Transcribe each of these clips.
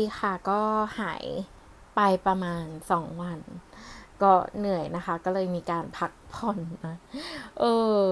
ดีค่ะก็หายไปประมาณสองวัน ก็เหนื่อยนะคะ ก็เลยมีการพักผ่อนนะเออ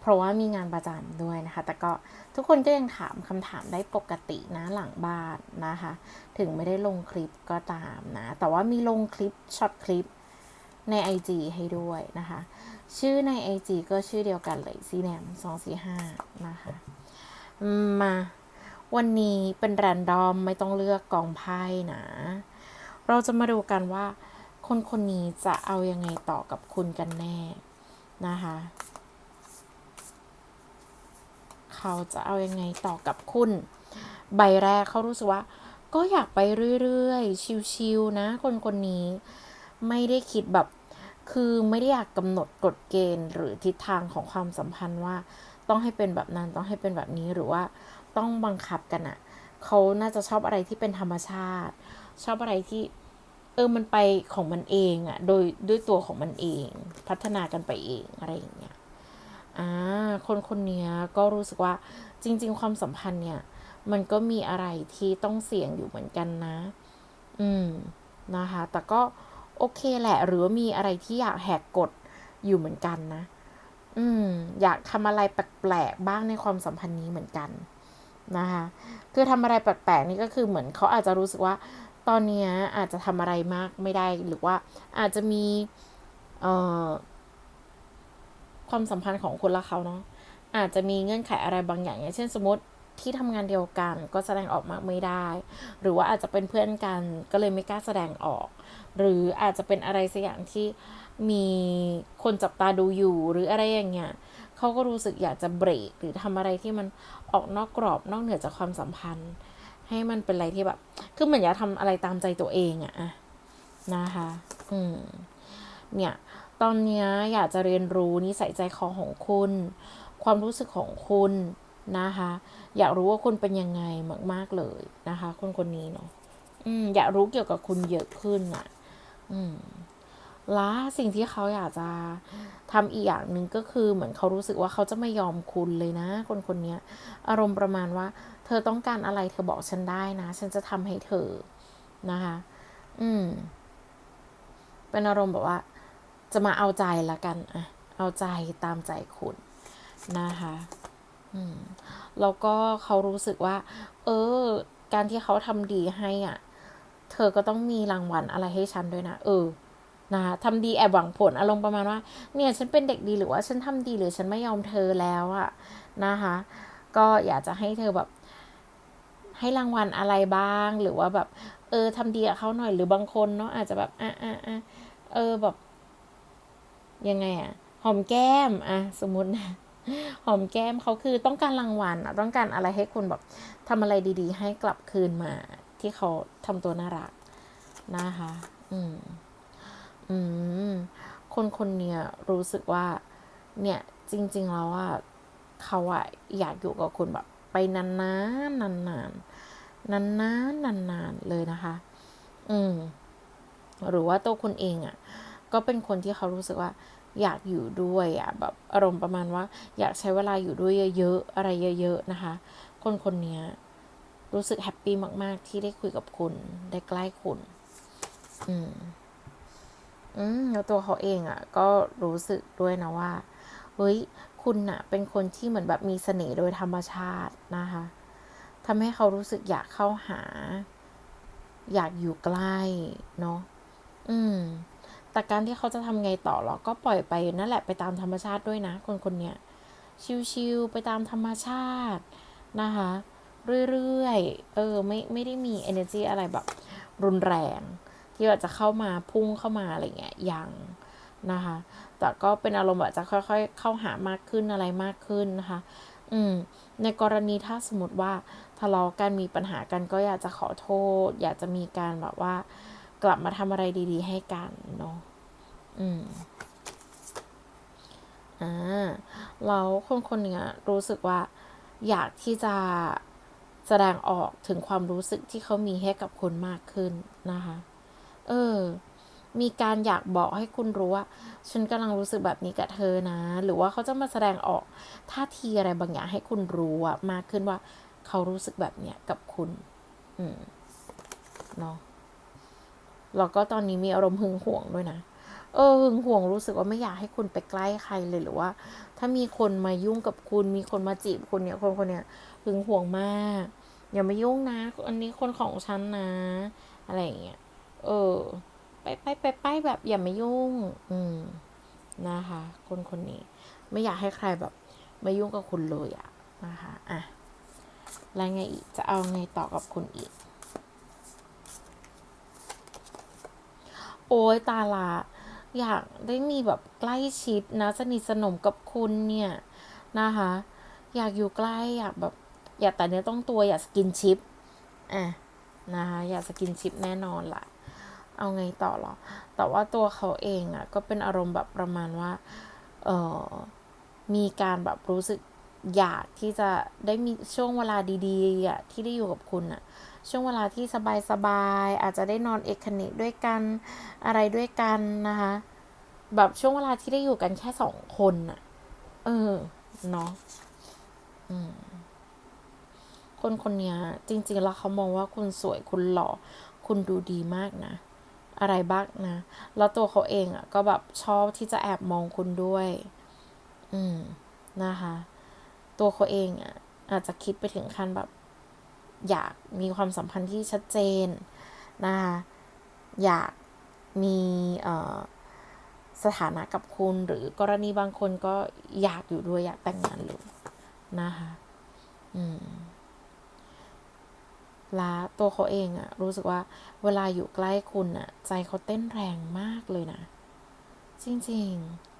เพราะว่ามีงานประจำด้วยนะคะ แต่ก็ทุกคนก็ยังถามคำถามได้ปกตินะหลังบ้านนะคะ ถึงไม่ได้ลงคลิปก็ตามนะ แต่ว่ามีลงคลิปช็อตคลิปใน IG ให้ด้วยนะคะ ชื่อใน IG ก็ชื่อเดียวกันเลยซีแนมสองสี่ห้านะคะ มา วันนี้เป็นแรนดอมไม่ต้องเลือกกองไพ่นะ เราจะมาดูกันว่า คนคนนี้จะเอายังไงต่อกับคุณกันแน่นะคะ เขาจะเอายังไงต่อกับคุณ ใบแรกเขารู้สึกว่า ก็อยากไปเรื่อยๆ ชิวๆนะ คนคนนี้ไม่ได้คิดแบบคือไม่ได้อยากกำหนดกฎเกณฑ์หรือทิศทางของความสัมพันธ์ว่า ต้องให้เป็นแบบนั้นต้องให้เป็นแบบนี้หรือว่า ต้องบังคับกันอะ่ะเขาน่าจะชอบอะไรที่เป็นธรรมชาติ ชอบอะไรที่ เออมันไปของมันเองอะ่ะโดยด้วยตัวของมันเอง พัฒนากันไปเองอะไรอย่างเงี้ยอ่าคนคนนี้ก็รู้สึกว่าจริง ๆ ความสัมพันธ์เนี่ย มันก็มีอะไรที่ต้องเสี่ยงอยู่เหมือนกันนะ อืมนะคะ แต่ก็โอเคแหละ หรือว่ามีอะไรที่อยากแหกกฎอยู่เหมือนกันนะ อืม อยากทำอะไรแปลกๆบ้างในความสัมพันธ์นี้เหมือนกัน นะคะคือทำอะไรแปลกๆนี่ก็คือเหมือนเขาอาจจะรู้สึกว่า ตอนนี้อาจจะทำอะไรมากไม่ได้หรือว่าอาจจะมีความสัมพันธ์ของคนละเขาเนาะอาจจะมีเงื่อนไขอะไรบางอย่างอย่างเช่นสมมติที่ทำงานเดียวกันก็แสดงออกมากไม่ได้ หรือว่าอาจจะเป็นเพื่อนกันก็เลยไม่กล้าแสดงออก หรืออาจจะเป็นอะไรสักอย่างที่มีคนจับตาดูอยู่หรืออะไรอย่างเงี้ย เขาก็รู้สึกอยากจะเบรกหรือทำอะไรที่มันออกนอกกรอบนอกเหนือจากความสัมพันธ์ ให้มันเป็นอะไรที่แบบ คือเหมือนอยากทำอะไรตามใจตัวเองอะนะคะ อืม เนี่ย ตอนนี้อยากจะเรียนรู้นิสัยใจคอของคุณ ความรู้สึกของคุณนะคะ อยากรู้ว่าคุณเป็นยังไงมาก ๆเลยนะคะ คนคนนี้เนาะ อืม อยากรู้เกี่ยวกับคุณเยอะขึ้นอะ อืม และสิ่งที่เขาอยากจะทำอีกอย่างหนึ่งก็คือเหมือนเขารู้สึกว่าเขาจะไม่ยอมคุณเลยนะ คนคนนี้อารมณ์ประมาณว่า เธอต้องการอะไรเธอบอกฉันได้นะ ฉันจะทำให้เธอนะคะ อืม เป็นอารมณ์แบบว่า จะมาเอาใจละกันอะเอาใจตามใจคุณนะคะอืมแล้วก็เขารู้สึกว่า เออ การที่เขาทำดีให้อะ เธอก็ต้องมีรางวัลอะไรให้ฉันด้วยนะ เออ นะคะทำดีแอบหวังผลอารมณ์ประมาณว่า เนี่ยฉันเป็นเด็กดีหรือว่าฉันทำดีหรือฉันไม่ยอมเธอแล้วอะนะคะ ก็อยากจะให้เธอแบบ ให้รางวัลอะไรบ้าง หรือว่าแบบ เออทำดีกับเขาหน่อยหรือบางคนเนาะอาจจะแบบอะอะอะเออแบบ ยังไงอะหอมแก้มอะสมมตินะหอมแก้มเขาคือต้องการรางวัลอะต้องการอะไรให้คุณแบบทำอะไรดี ๆ ให้กลับคืนมา ที่เขาทำตัวน่ารักนะคะ อืม อืม คนคนเนี้ยรู้สึกว่า เนี่ย จริง ๆ แล้วว่าเขาอะอยากอยู่กับคุณแบบ ไปนานๆนานๆนานๆนานๆนานๆเลยนะคะ อืม หรือว่าตัวคุณเองอะก็เป็นคนที่เขารู้สึกว่า อยากอยู่ด้วยอะแบบอารมณ์ประมาณว่า อยากใช้เวลาอยู่ด้วยเยอะๆอะไรเยอะ ๆ นะคะ คนคนนี้รู้สึกแฮปปี้มาก ๆ ที่ได้คุยกับคุณ ได้ใกล้คุณ อืม อืมแล้วตัวเขาเองอะ่ะ ก็รู้สึกด้วยนะว่าเฮ้ยคุณน่ะ เป็นคนที่เหมือนแบบมีเสน่ห์โดยธรรมชาตินะคะทำให้เขารู้สึกอยากเข้าหา อยากอยู่ใกล้เนาะอืม แต่การที่เขาจะทำไงต่อหรอก็ปล่อยไปนั่นแหละไปตามธรรมชาติด้วยนะ คนคนเนี้ยชิวๆไปตามธรรมชาตินะคะ เรื่อยๆ เออ ไม่ไม่ได้มี energy อะไรแบบรุนแรง ที่ว่าจะเข้ามาพุ่งเข้ามาอะไรเงี้ยยังนะคะ แต่ก็เป็นอารมณ์แบบจะค่อยๆ เข้าหามากขึ้นอะไรมากขึ้นนะคะ อืม ในกรณีถ้าสมมติว่าทะเลาะกันมีปัญหากันก็อยากจะขอโทษ อยากจะมีการแบบว่า กลับมาทำอะไรดี ๆ ให้กันเนาะ อืม อ่า แล้วคนคนนี้รู้สึกว่า อยากที่จะแสดงออกถึงความรู้สึกที่เขามีให้กับคนมากขึ้นนะคะ เออ มีการอยากบอกให้คุณรู้ว่า ฉันกำลังรู้สึกแบบนี้กับเธอนะ หรือว่าเขาจะมาแสดงออกท่าทีอะไรบางอย่างให้คุณรู้อะมากขึ้นว่า เขารู้สึกแบบเนี้ยกับคุณ อืมเนาะแล้วก็ตอนนี้มีอารมณ์หึงหวงด้วยนะ เออหึงหวงรู้สึกว่าไม่อยากให้คุณไปใกล้ใครเลยหรือว่า ถ้ามีคนมายุ่งกับคุณ มีคนมาจีบคุณเนี่ย คนคนเนี้ยหึงหวงมาก อย่ามายุ่งนะ อันนี้คนของฉันนะ อะไรอย่างเงี้ย เออ ไปไปไปไปแบบอย่ามายุ่ง อืมนะคะ คนคนนี้ ไม่อยากให้ใครแบบมายุ่งกับคุณเลยอะนะคะอะแล้วไงอีกจะเอาไงต่อกับคุณอีก โอ้ยตาละอยากได้มีแบบใกล้ชิดนะสนิทสนมกับคุณเนี่ยนะคะ อยากอยู่ใกล้อยากแบบอยากแต่เนื้อต้องตัวอยากสกินชิปอะนะคะอยากสกินชิปแน่นอนล่ะ เอาไงต่อหรอ แต่ว่าตัวเขาเองอะ ก็เป็นอารมณ์แบบประมาณว่า เออมีการแบบรู้สึกอยากที่จะได้มีช่วงเวลาดีๆอะที่ได้อยู่กับคุณอะ ช่วงเวลาที่สบายๆอาจจะได้นอนเอกคเนกด้วยกันอะไรด้วยกันนะคะ แบบช่วงเวลาที่ได้อยู่กันแค่สองคนน่ะ เออเนาะคนคนนี้จริง ๆ แล้วเขามองว่าคุณสวยคุณหล่อ คุณดูดีมากนะ อะไรบ้างนะ แล้วตัวเขาเองอะก็แบบชอบที่จะแอบมองคุณด้วย อืมนะคะ ตัวเขาเองอะอาจจะคิดไปถึงขั้นแบบ อยากมีความสัมพันธ์ที่ชัดเจนนะคะอยากมีเอ่อสถานะกับคุณหรือกรณีบางคนก็อยากอยู่ด้วยอยากแต่งงานเลยนะคะ อืม และตัวเขาเองอะรู้สึกว่าเวลาอยู่ใกล้คุณอะใจเขาเต้นแรงมากเลยนะ จริง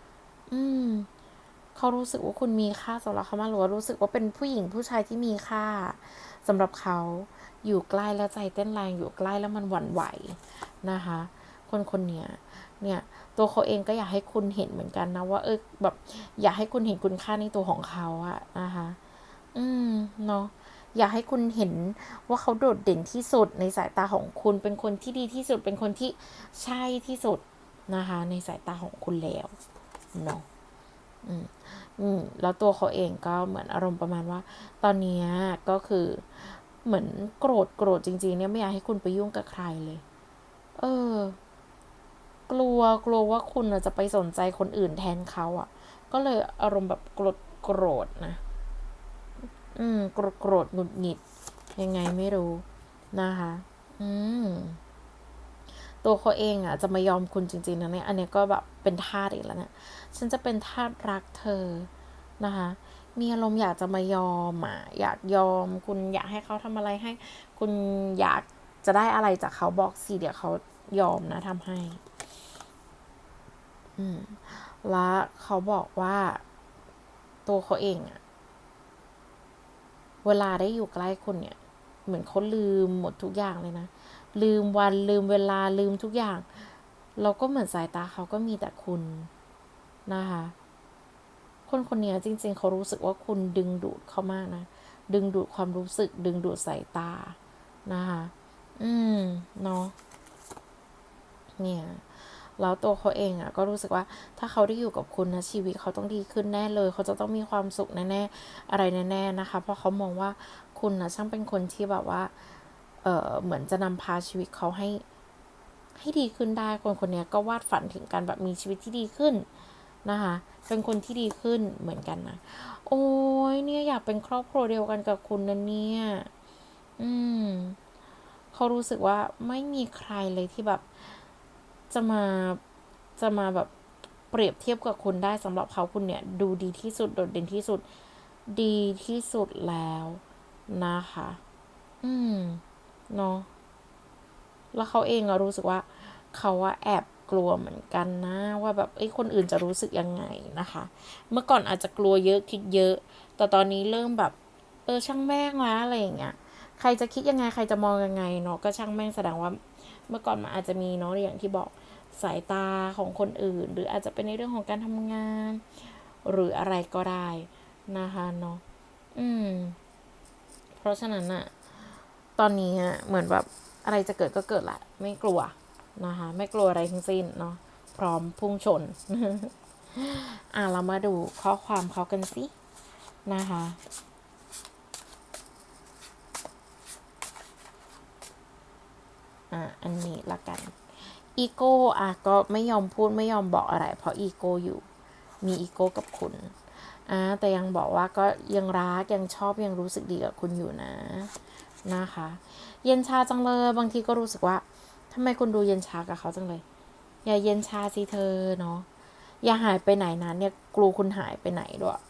ๆ อืมเขารู้สึกว่าคุณมีค่าสำหรับเขามากหรือว่ารู้สึกว่าเป็นผู้หญิงผู้ชายที่มีค่าสำหรับเขาอยู่ใกล้แล้วใจเต้นแรงอยู่ใกล้แล้วมันหวั่นไหวนะคะ คนคนเนี้ยเนี่ยตัวเขาเองก็อยากให้คุณเห็นเหมือนกันนะว่าเออแบบ อยากให้คุณเห็นคุณค่าในตัวของเขาอะนะคะ อืมเนาะ อยากให้คุณเห็นว่าเขาโดดเด่นที่สุดในสายตาของคุณ เป็นคนที่ดีที่สุด เป็นคนที่ใช่ที่สุดนะคะ ในสายตาของคุณแล้วเนาะอืมอืมแล้วตัวเขาเองก็เหมือนอารมณ์ประมาณว่า ตอนนี้ก็คือเหมือนโกรธโกรธจริง ๆ เนี่ยไม่อยากให้คุณไปยุ่งกับใครเลย เออ กลัวกลัวว่าคุณจะไปสนใจคนอื่นแทนเขาอะ ก็เลยอารมณ์แบบโกรธโกรธนะ อืมโกรธโกรธหงุดหงิด ยังไงไม่รู้นะคะ อืมตัวเขาเองอะ จะมายอมคุณจริงๆนะเนี่ย อันนี้ก็แบบเป็นทาสอีกแล้วเนะี่ย ฉันจะเป็นทาสรักเธอนะคะ มีอารมณ์อยากจะมายอมอะ อยากยอม คุณอยากให้เขาทำอะไรให้ คุณอยากจะได้อะไรจากเขาบอกสิเดี๋ยวเขายอมนะทำให้ อืม แล้วเขาบอกว่าตัวเขาเองอะ เวลาได้อยู่ใกล้คุณเนี่ย เหมือนเขาลืมหมดทุกอย่างเลยนะ ลืมวันลืมเวลาลืมทุกอย่าง เราก็เหมือนสายตาเขาก็มีแต่คุณนะคะ คนคนนี้จริง ๆ เขารู้สึกว่าคุณดึงดูดเขามากนะ ดึงดูดความรู้สึก ดึงดูดสายตานะคะ อืม เนาะเนี่ย แล้วตัวเขาเองอะก็รู้สึกว่าถ้าเขาได้อยู่กับคุณนะชีวิตเขาต้องดีขึ้นแน่เลย เขาจะต้องมีความสุขแน่ๆอะไรแน่ๆนะคะ เพราะเขามองว่าคุณนะช่างเป็นคนที่แบบว่าเออเหมือนจะนำพาชีวิตเขาให้ให้ดีขึ้นได้คนคนนี้ก็วาดฝันถึงการแบบมีชีวิตที่ดีขึ้นนะคะเป็นคนที่ดีขึ้นเหมือนกันนะโอ้ยเนี่ยอยากเป็นครอบครัวเดียวกันกับคุณนะเนี่ยอืมเขารู้สึกว่าไม่มีใครเลยที่แบบ จะมาจะมาแบบเปรียบเทียบกับคุณได้สำหรับเขาคุณเนี่ย ดูดีที่สุดโดดเด่นที่สุด ดีที่สุดแล้วนะคะ อืมเนาะแล้วเขาเองอะรู้สึกว่า เขาว่าแอบกลัวเหมือนกันนะ ว่าแบบไอ้คนอื่นจะรู้สึกยังไงนะคะ เมื่อก่อนอาจจะกลัวเยอะคิดเยอะ แต่ตอนนี้เริ่มแบบ เออช่างแม่งละอะไรอย่างเงี้ยใครจะคิดยังไงใครจะมองยังไงเนาะก็ช่างแม่งแสดงว่า เมื่อก่อนมันอาจจะมีเนาะอย่างที่บอกสายตาของคนอื่น หรืออาจจะเป็นในเรื่องของการทำงาน หรืออะไรก็ได้นะคะเนาะอืม เพราะฉะนั้นอะตอนนี้อะเหมือนแบบอะไรจะเกิดก็เกิดละไม่กลัวนะคะ ไม่กลัวอะไรทั้งสิ้นเนาะพร้อมพุ่งชน อะเรามาดูข้อความเขากันสินะคะ อะอันนี้ละกันอีโก้อะก็ไม่ยอมพูดไม่ยอมบอกอะไร เพราะอีโก้อยู่มีอีโก้กับคุณอะแต่ยังบอกว่าก็ยังรักยังชอบยังรู้สึกดีกับคุณอยู่นะนะคะ เย็นชาจังเลยบางทีก็รู้สึกว่าทำไมคุณดูเย็นชากับเขาจังเลย อย่าเย็นชาสิเธอเนาะอย่าหายไปไหนนะเนี่ยกลัวคุณหายไปไหนด้วย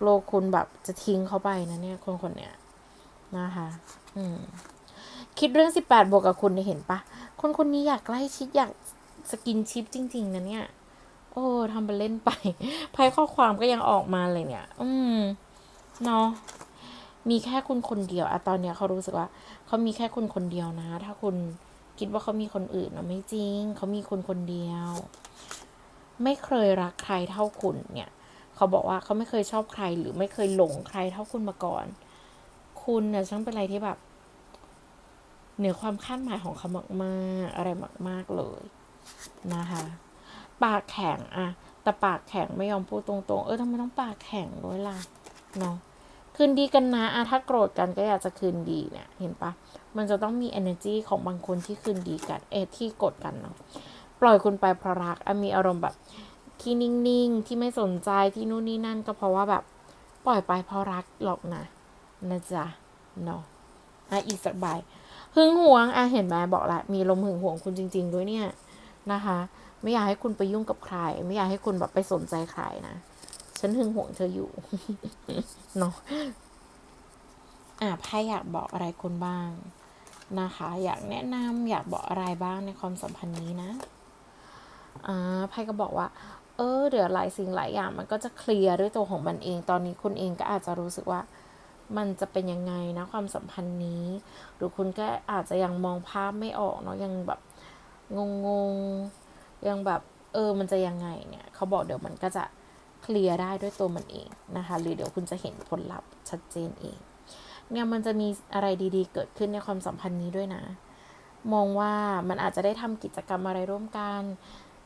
กลัวคุณแบบจะทิ้งเขาไปนะเนี่ยคนคนเนี้ยนะคะ อืม คิดเรื่องสิบแปดบวกกับคุณเห็นปะคนคนนี้อยากใกล้ชิดอยากสกินชิปจริง ๆนะเนี่ย โอ้ทำไปเล่นไปไพ่ข้อความก็ยังออกมาเลยเนี่ย อืมเนาะมีแค่คุณคนเดียวอะตอนเนี้ยเขารู้สึกว่า เขามีแค่คุณคนเดียวนะ ถ้าคุณคิดว่าเขามีคนอื่นนะไม่จริง เขามีคนคนเดียว ไม่เคยรักใครเท่าคุณเนี่ย เขาบอกว่าเขาไม่เคยชอบใครหรือไม่เคยหลงใครเท่าคุณมาก่อน คุณเนี่ยช่างเป็นอะไรที่แบบ เหนือความคาดหมายของเขามากๆ อะไรมาก ๆเลยนะคะปากแข็งอะแต่ปากแข็งไม่ยอมพูดตรงๆ เออทำไมต้องปากแข็งด้วยล่ะเนาะคืนดีกันนะอะถ้าโกรธกันก็อยากจะคืนดีเนี่ยเห็นปะมันจะต้องมี energy ของบางคนที่คืนดีกัน เอที่โกรธกันเนาะปล่อยคุณไปเพราะรักอะมีอารมณ์แบบที่นิ่งๆ ที่ไม่สนใจที่นู่นนี่นั่นก็เพราะว่าแบบ ปล่อยไปเพราะรักหรอกนะนะจ๊ะเนาะอะอีกสักใบ หึงหวงอะเห็นไหมบอกละมีลมหึงหวงคุณจริง ๆ ด้วยเนี่ยนะคะ ไม่อยากให้คุณไปยุ่งกับใคร ไม่อยากให้คุณแบบไปสนใจใครนะฉันหึงหวงเธออยู่เนาะอะไพ่อยากบอกอะไรคุณบ้างนะคะ อยากแนะนำอยากบอกอะไรบ้างในความสัมพันธ์นี้นะอ่าไพ่ก็บอกว่า เออเดี๋ยวหลายสิ่งหลายอย่าง มันก็จะเคลียร์ด้วยตัวของมันเอง ตอนนี้คุณเองก็อาจจะรู้สึกว่า มันจะเป็นยังไงนะความสัมพันธ์นี้ หรือคุณก็อาจจะยังมองภาพไม่ออกเนาะยังแบบงงงๆยังแบบเออมันจะยังไงเนี่ยเขาบอกเดี๋ยวมันก็จะเคลียร์ได้ด้วยตัวมันเองนะคะ หรือเดี๋ยวคุณจะเห็นผลลัพธ์ชัดเจนเองเนี่ยมันจะมีอะไรดีๆ เกิดขึ้นในความสัมพันธ์นี้ด้วยนะ มองว่ามันอาจจะได้ทำกิจกรรมอะไรร่วมกัน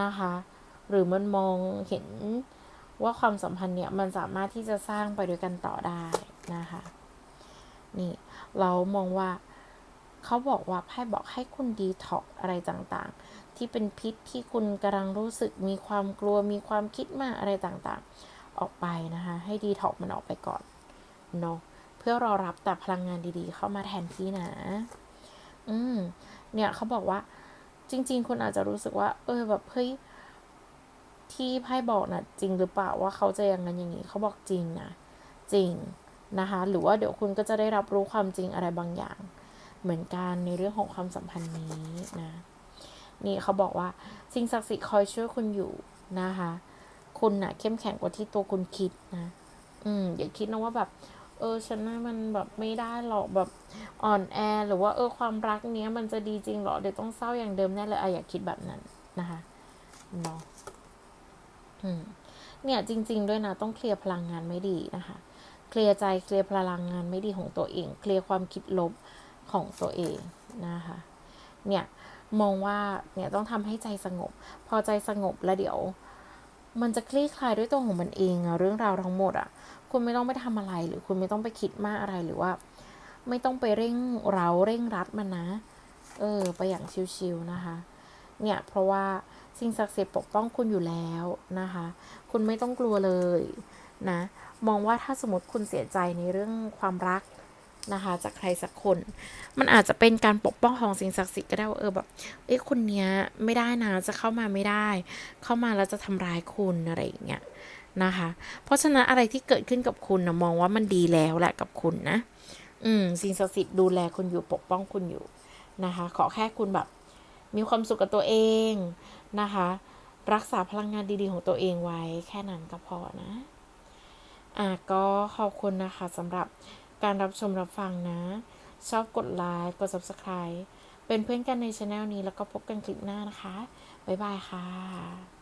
นะคะ หรือมันมองเห็นว่าความสัมพันธ์เนี่ยมันสามารถที่จะสร้างไปด้วยกันต่อได้ นะคะนี่เรามองว่าเขาบอกว่าไพ่บอกให้คุณดีท็อกอะไรต่างๆ ที่เป็นพิษที่คุณกำลังรู้สึกมีความกลัวมีความคิดมากอะไรต่างๆ ออกไปนะคะ ให้ดีท็อกมันออกไปก่อนเนาะเพื่อรอรับแต่พลังงานดีๆ เข้ามาแทนที่นะ อืมเนี่ยเขาบอกว่า จริง ๆ คุณอาจจะรู้สึกว่า เออแบบเฮ้ยที่ไพ่บอกนะจริงหรือเปล่าว่าเขาจะอย่างนั้นอย่างนี้เขาบอกจริงนะจริง นะคะ หรือว่าเดี๋ยวคุณก็จะได้รับรู้ความจริงอะไรบางอย่าง เหมือนกันในเรื่องของความสัมพันธ์นี้นะนี่เขาบอกว่าสิ่งศักดิ์สิทธิ์คอยช่วยคุณอยู่นะคะ คุณนะ่ะเข้มแข็งกว่าที่ตัวคุณคิดนะ อืมอย่าคิดนะว่าแบบ เออฉันน่ามันแบบไม่ได้หรอกแบบอ่อนแอหรือว่าเออความรักเนี้ยมันจะดีจริงหรอเดี๋ยวต้องเศร้าอย่างเดิมแน่เลยอะอย่าคิดแบบนั้นนะคะเนาะอืมเนี่ยจริง ๆ ด้วยนะต้องเคลียร์พลังงานไม่ดีนะคะ เคลียร์ใจเคลียร์พลังงานไม่ดีของตัวเอง เคลียร์ความคิดลบของตัวเองนะคะเนี่ยมองว่าเนี่ยต้องทำให้ใจสงบ พอใจสงบแล้วเดี๋ยว มันจะคลี่คลายด้วยตัวของมันเองอะเรื่องราวทั้งหมดอะคุณไม่ต้องไปทำอะไรหรือคุณไม่ต้องไปคิดมากอะไรหรือว่า ไม่ต้องไปเร่งเราเร่งรัดมันนะ เออ ไปอย่างชิวๆนะคะ เนี่ยเพราะว่าสิ่งศักดิ์สิทธิ์ปกป้องคุณอยู่แล้วนะคะ คุณไม่ต้องกลัวเลยนะ มองว่าถ้าสมมติคุณเสียใจในเรื่องความรักนะคะ จากใครสักคน มันอาจจะเป็นการปกป้องของสิ่งศักดิ์สิทธิ์ก็ได้ว่าเออแบบเอ้ยคนเนี้ยไม่ได้นะจะเข้ามาไม่ได้ เข้ามาแล้วจะทำร้ายคุณอะไรอย่างเงี้ยนะคะ เพราะฉะนั้นอะไรที่เกิดขึ้นกับคุณนะมองว่ามันดีแล้วแหละกับคุณนะ อืมสิ่งศักดิ์สิทธิ์ดูแลคุณอยู่ปกป้องคุณอยู่นะคะ ขอแค่คุณแบบ มีความสุขกับตัวเองนะคะ รักษาพลังงานดีๆของตัวเองไว้แค่นั้นก็พอนะ อะก็ขอบคุณนะคะสำหรับการรับชมรับฟังนะ ชอบกดไลค์กด subscribe เป็นเพื่อนกันในช anel นี้แล้วก็พบกันคลิปหน้านะคะ บ๊ายบายค่ะ